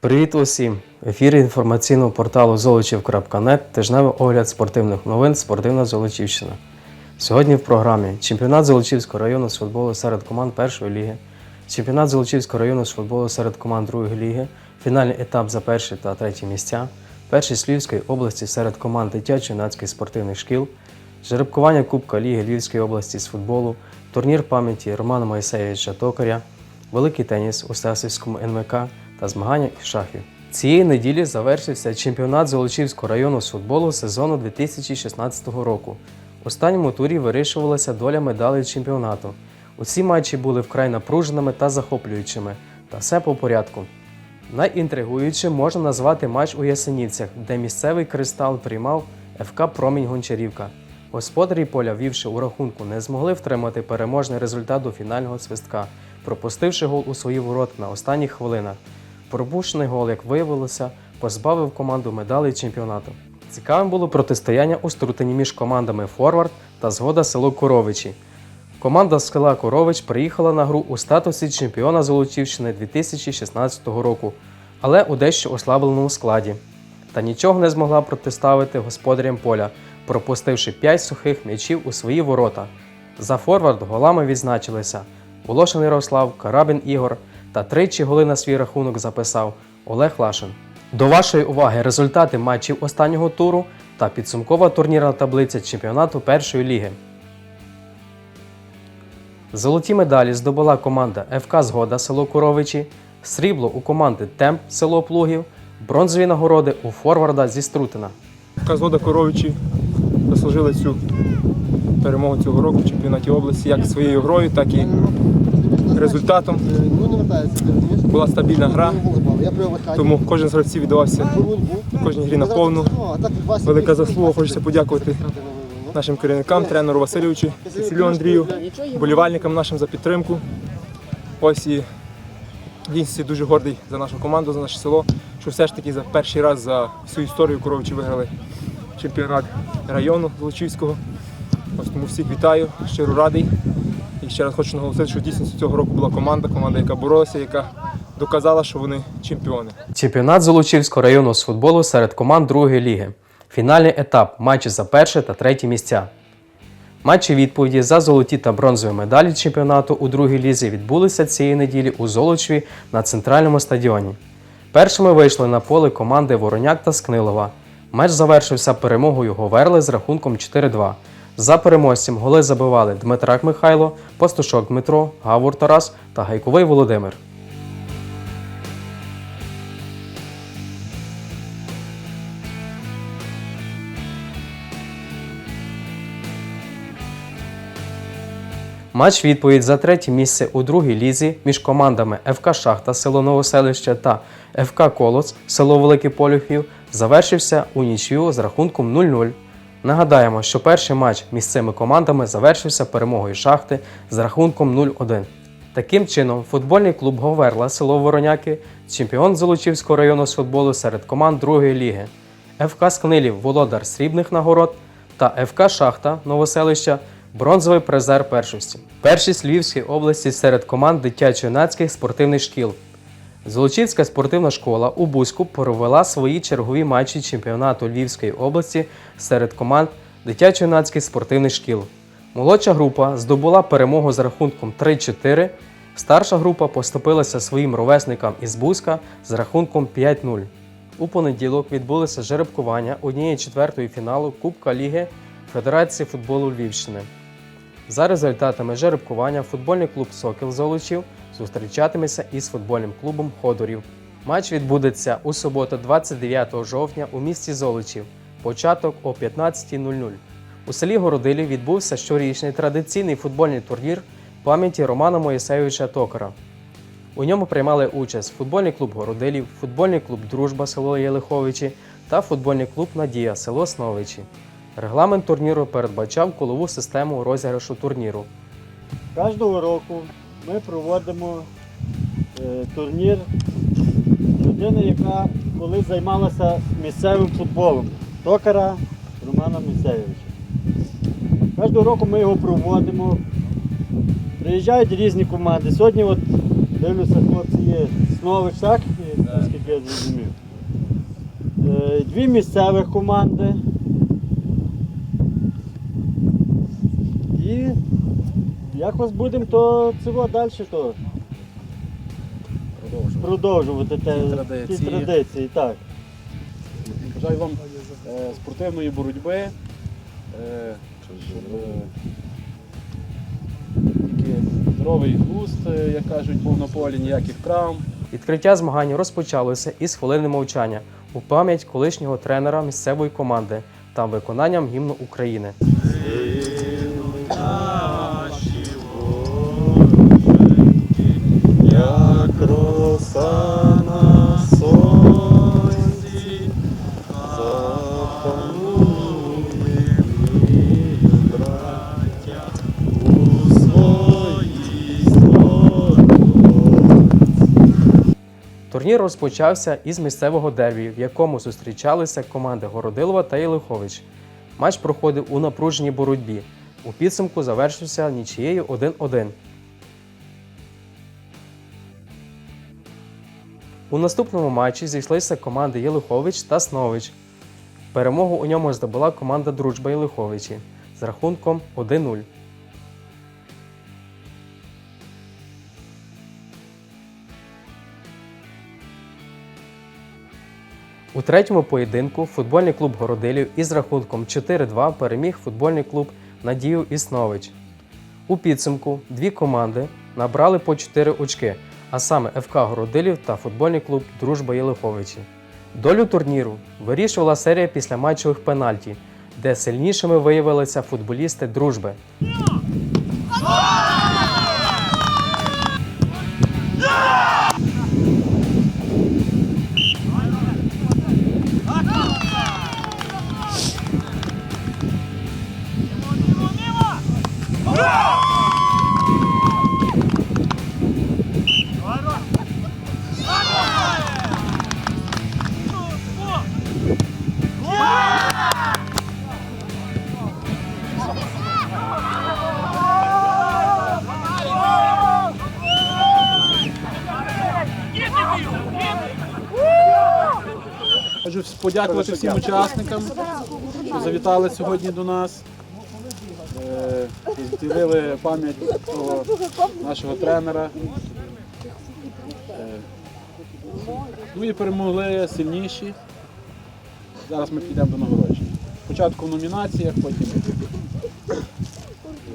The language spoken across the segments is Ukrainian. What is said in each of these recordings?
Привіт усім! В ефірі інформаційного порталу Золочів.нет тижневий огляд спортивних новин Спортивна Золочівщина. Сьогодні в програмі чемпіонат Золочівського району з футболу серед команд першої ліги, чемпіонат Золочівського району з футболу серед команд другої ліги, фінальний етап за перші та треті місця, перший з Львівської області серед команд дитячо-юнацьких спортивних шкіл, жеребкування Кубка Ліги Львівської області з футболу, турнір пам'яті Романа Моїсеєвича Токаря, великий теніс у Стасівському НМК та змагання із шахів. Цієї неділі завершився чемпіонат Золочівського району з футболу сезону 2016 року. В останньому турі вирішувалася доля медалей чемпіонату. Усі матчі були вкрай напруженими та захоплюючими, та все по порядку. Найінтригуючим можна назвати матч у Ясенівцях, де місцевий кристал приймав ФК Промінь Гончарівка. Господарі поля, вівши у рахунку, не змогли втримати переможний результат до фінального свистка, пропустивши гол у свої ворота на останніх хвилинах. Пропущений гол, як виявилося, позбавив команду медалей чемпіонату. Цікавим було протистояння у струтині між командами Форвард та Згода село Коровичі. Команда з села Корович приїхала на гру у статусі чемпіона Золочівщини 2016 року, але у дещо ослабленому складі. Та нічого не змогла протиставити господарям поля, пропустивши 5 сухих м'ячів у свої ворота. За форвард голами відзначилися Волошин Ярослав, Карабін Ігор та тричі голи на свій рахунок записав Олег Лашин. До вашої уваги результати матчів останнього туру та підсумкова турнірна таблиця чемпіонату першої ліги. Золоті медалі здобула команда ФК Згода село Куровичі, срібло у команди Темп село Плугів, бронзові нагороди у форварда зі Струтина. Казода Коровичі заслужили цю перемогу цього року в чемпіонаті області як своєю грою, так і результатом. Була стабільна гра, тому кожен з гравців віддавався кожній грі наповну. Велика заслуга, хочеться подякувати нашим керівникам, тренеру Васильовичу, Сесілю Андрію, болівальникам нашим за підтримку. Ось і в дійсності дуже гордий за нашу команду, за наше село, що все ж таки за перший раз за всю історію Коровичі виграли чемпіонат району Золочівського. Ось тому всіх вітаю, щиро радий. Ще раз хочу наголосити, що дійсно цього року була команда, команда, яка боролася, яка доказала, що вони чемпіони. Чемпіонат Золочівського району з футболу серед команд другої ліги. Фінальний етап матчі за перше та третє місця. Матчі відповіді за золоті та бронзові медалі чемпіонату у другій лізі відбулися цієї неділі у Золочеві на центральному стадіоні. Першими вийшли на поле команди Вороняк та Скнилова. Матч завершився перемогою Говерли з рахунком 4-2. За переможцем голи забивали Дмитрак Михайло, Пастушок Дмитро, Гавур Тарас та Гайковий Володимир. Матч відповідь за третє місце у другій лізі між командами ФК Шахта село Новоселище та ФК Колос село Великий Полюхів завершився у нічию з рахунком 0-0. Нагадаємо, що перший матч між цими командами завершився перемогою шахти з рахунком 0-1. Таким чином, футбольний клуб Говерла село Вороняки, чемпіон Золочівського району з футболу серед команд другої ліги, ФК Скнилів володар срібних нагород та ФК Шахта Новоселища бронзовий призер першості. Першість Львівської області серед команд дитячо-юнацьких спортивних шкіл. Золочівська спортивна школа у Бузьку провела свої чергові матчі чемпіонату Львівської області серед команд дитячо-юнацьких спортивних шкіл. Молодша група здобула перемогу з рахунком 3-4. Старша група поступилася своїм ровесникам із Бузька з рахунком 5-0. У понеділок відбулося жеребкування однієї четвертої фіналу Кубка Ліги Федерації футболу Львівщини. За результатами жеребкування футбольний клуб Сокіл Золочів зустрічатиметься із футбольним клубом Ходорів. Матч відбудеться у суботу, 29 жовтня у місті Золочів. Початок о 15.00. У селі Городилі відбувся щорічний традиційний футбольний турнір пам'яті Романа Моїсеєвича Токара. У ньому приймали участь футбольний клуб Городилів, футбольний клуб Дружба село Єлиховичі та футбольний клуб Надія село Сновичі. Регламент турніру передбачав колову систему розіграшу турніру. Кожного року ми проводимо е, турнір людини, яка колись займалася місцевим футболом. Токара Романа Місевича. Кожного року ми його проводимо. Приїжджають різні команди. Сьогодні от Дивлюся, хлопці є Снович, так? Наскільки я зрозумів. Е, Дві місцевих команди. І якось будемо то цього далі то продовжувати те, Ті ті традиції. традиції. Так. Бажаю вам е, спортивної боротьби, е, щоб е, тільки здоровий глузд, е, як кажуть, був на полі, ніяких травм. Відкриття змагань розпочалося із хвилини мовчання у пам'ять колишнього тренера місцевої команди та виконанням гімну України. Турнір розпочався із місцевого дербі, в якому зустрічалися команди Городилова та Єлихович. Матч проходив у напруженій боротьбі. У підсумку завершився нічією 1-1. У наступному матчі зійшлися команди Єлихович та Снович. Перемогу у ньому здобула команда Дружба Єлиховичі з рахунком 1-0. У третьому поєдинку футбольний клуб Городилів із рахунком 4-2 переміг футбольний клуб Надію Існович. У підсумку дві команди набрали по 4 очки, а саме ФК Городилів та футбольний клуб Дружба Єлиховичі. Долю турніру вирішувала серія післяматчевих пенальті, де сильнішими виявилися футболісти дружби. Хочу подякувати всім учасникам, що завітали сьогодні до нас. Е, Зділили пам'ять нашого тренера. Е, Ну і перемогли сильніші. Зараз ми підемо до нагородження. Спочатку в номінаціях, потім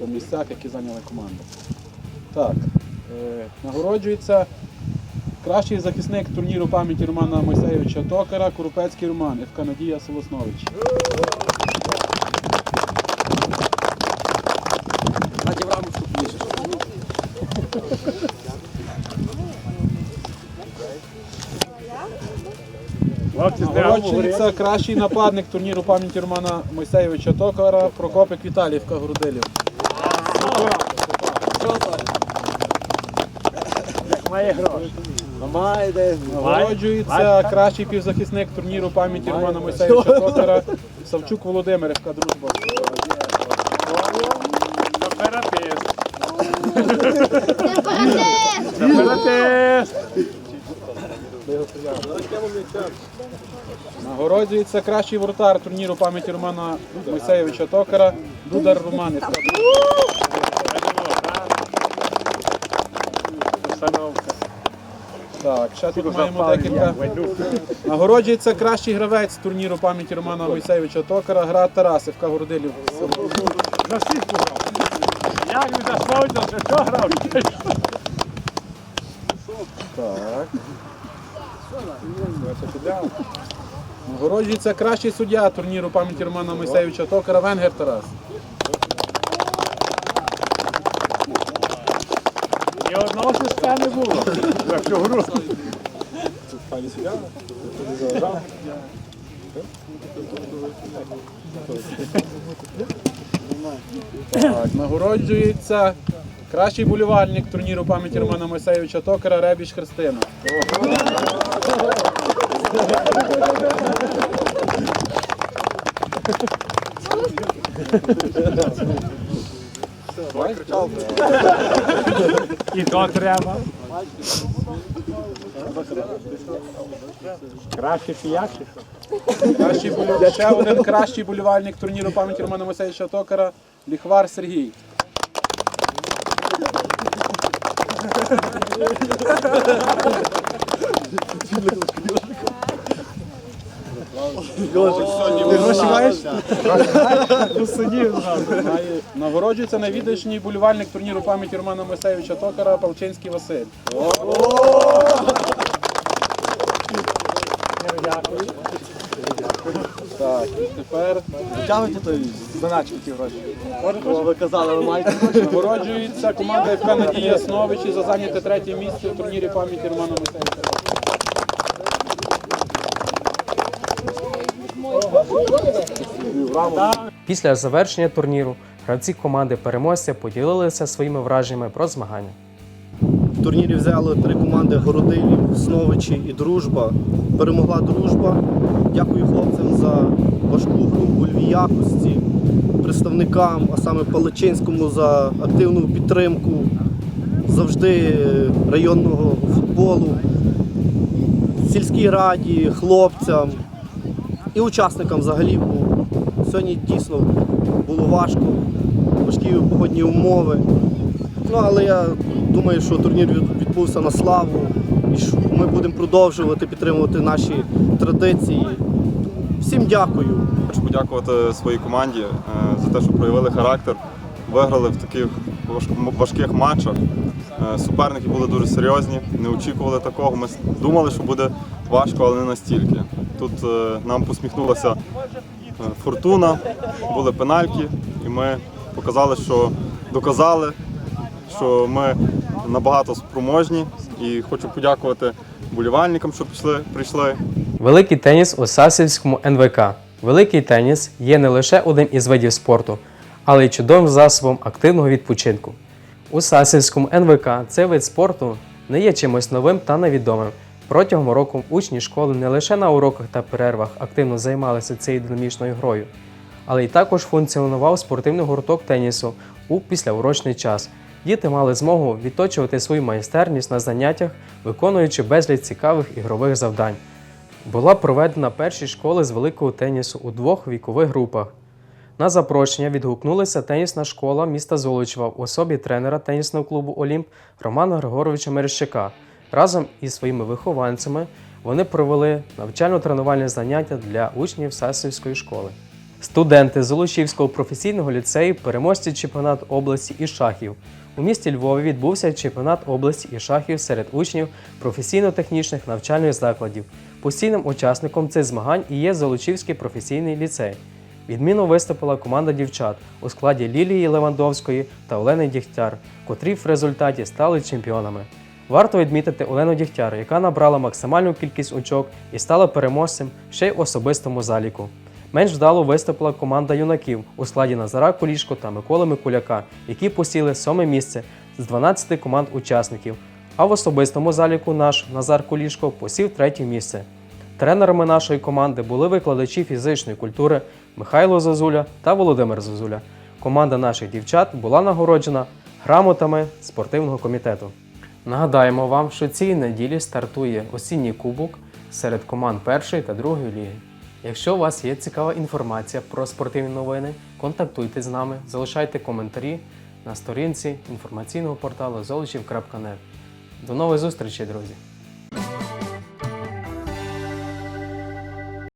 по місцях, які зайняли команду. Так, е, нагороджується Кращий захисник турніру пам'яті Романа Мойсеєвича Токара, Курупецький Роман, ФК Надія Солоснович. Нагороджується кращий нападник турніру пам'яті Романа Мойсеєвича Токара, Прокопик Віталій, ФК Грудилів. Нагороджується кращий півзахисник турніру пам'яті Романа Мойсеєвича Токара, Савчук Володимир, ФК Дружба. Нагороджується кращий воротар турніру пам'яті Романа Мойсеєвича Токара, Дудар Роман. ФК Так, ще тут маємо декілька. Нагороджується кращий гравець турніру пам'яті Романа Мойсеєвича Токара, гра Тарас, ФК Городилів. За всіх пограв. Як він засловиться, що що грав? Так. Нагороджується кращий суддя турніру пам'яті Романа Мойсеєвича Токара, Венгер Тарас. Одного не було. За всю гру. Так, нагороджується кращий болівальник турніру пам'яті Романа Мойсеєвича Токара, Ребіч Христина. І то треба. Краще що? Кращий болю- Ще один кращий болівальник турніру пам'яті Романа Мойсеєвича Токара Ліхвар Сергій. Ти гроші маєш? Нагороджується найвідданіший болівальник турніру пам'яті Романа Мойсеєвича Токара Павчинський Василь. Дякую. Так, і тепер Тягнете той Заначки ті гроші. ви казали, ви маєте. нагороджується команда ФК Надія Сновичі за зайняте третє місце у турнірі пам'яті Романа Мойсеєвича. Після завершення турніру гравці команди переможця поділилися своїми враженнями про змагання. В турнірі взяли три команди Городилів, Сновичі і Дружба. Перемогла дружба. Дякую хлопцям за важку гру, больові якості, представникам, а саме Паличинському за активну підтримку завжди районного футболу, сільській раді, хлопцям і учасникам взагалі. Бо сьогодні дійсно було важко, важкі погодні умови. Ну, але я думаю, що турнір відбувся на славу, і що ми будемо продовжувати підтримувати наші традиції. Всім дякую. Хочу подякувати своїй команді е, за те, що проявили характер, виграли в таких важких матчах. Е, Суперники були дуже серйозні, не очікували такого. Ми думали, що буде важко, але не настільки. Тут е, нам посміхнулася е, фортуна, були пенальки, і ми показали, що доказали, що ми набагато спроможні. І хочу подякувати болівальникам, що пішли, прийшли. Великий теніс у Сасівському НВК. Великий теніс є не лише одним із видів спорту, але й чудовим засобом активного відпочинку. У Сасівському НВК цей вид спорту не є чимось новим та невідомим. Протягом року учні школи не лише на уроках та перервах активно займалися цією динамічною грою, але й також функціонував спортивний гурток тенісу у післяурочний час. Діти мали змогу відточувати свою майстерність на заняттях, виконуючи безліч цікавих ігрових завдань. Була проведена перші школи з великого тенісу у двох вікових групах. На запрошення відгукнулася тенісна школа міста Золочева в особі тренера тенісного клубу Олімп Романа Григоровича Мерещака. Разом із своїми вихованцями вони провели навчально-тренувальне заняття для учнів Сасівської школи. Студенти Золочівського професійного ліцею переможці чемпіонат області із шахів. У місті Львові відбувся чемпіонат області із шахів серед учнів професійно-технічних навчальних закладів. Постійним учасником цих змагань і є Золочівський професійний ліцей. Відмінно виступила команда дівчат у складі Лілії Левандовської та Олени Дігтяр, котрі в результаті стали чемпіонами. Варто відмітити Олену Дігтяр, яка набрала максимальну кількість очок і стала переможцем ще й в особистому заліку. Менш вдало виступила команда юнаків у складі Назара Кулішко та Миколи Микуляка, які посіли сьоме місце з 12 команд учасників. А в особистому заліку наш Назар Кулішко посів третє місце. Тренерами нашої команди були викладачі фізичної культури Михайло Зозуля та Володимир Зозуля. Команда наших дівчат була нагороджена грамотами спортивного комітету. Нагадаємо вам, що цієї неділі стартує осінній кубок серед команд першої та другої ліги. Якщо у вас є цікава інформація про спортивні новини, контактуйте з нами, залишайте коментарі на сторінці інформаційного порталу золочів.нет. До нових зустрічей, друзі!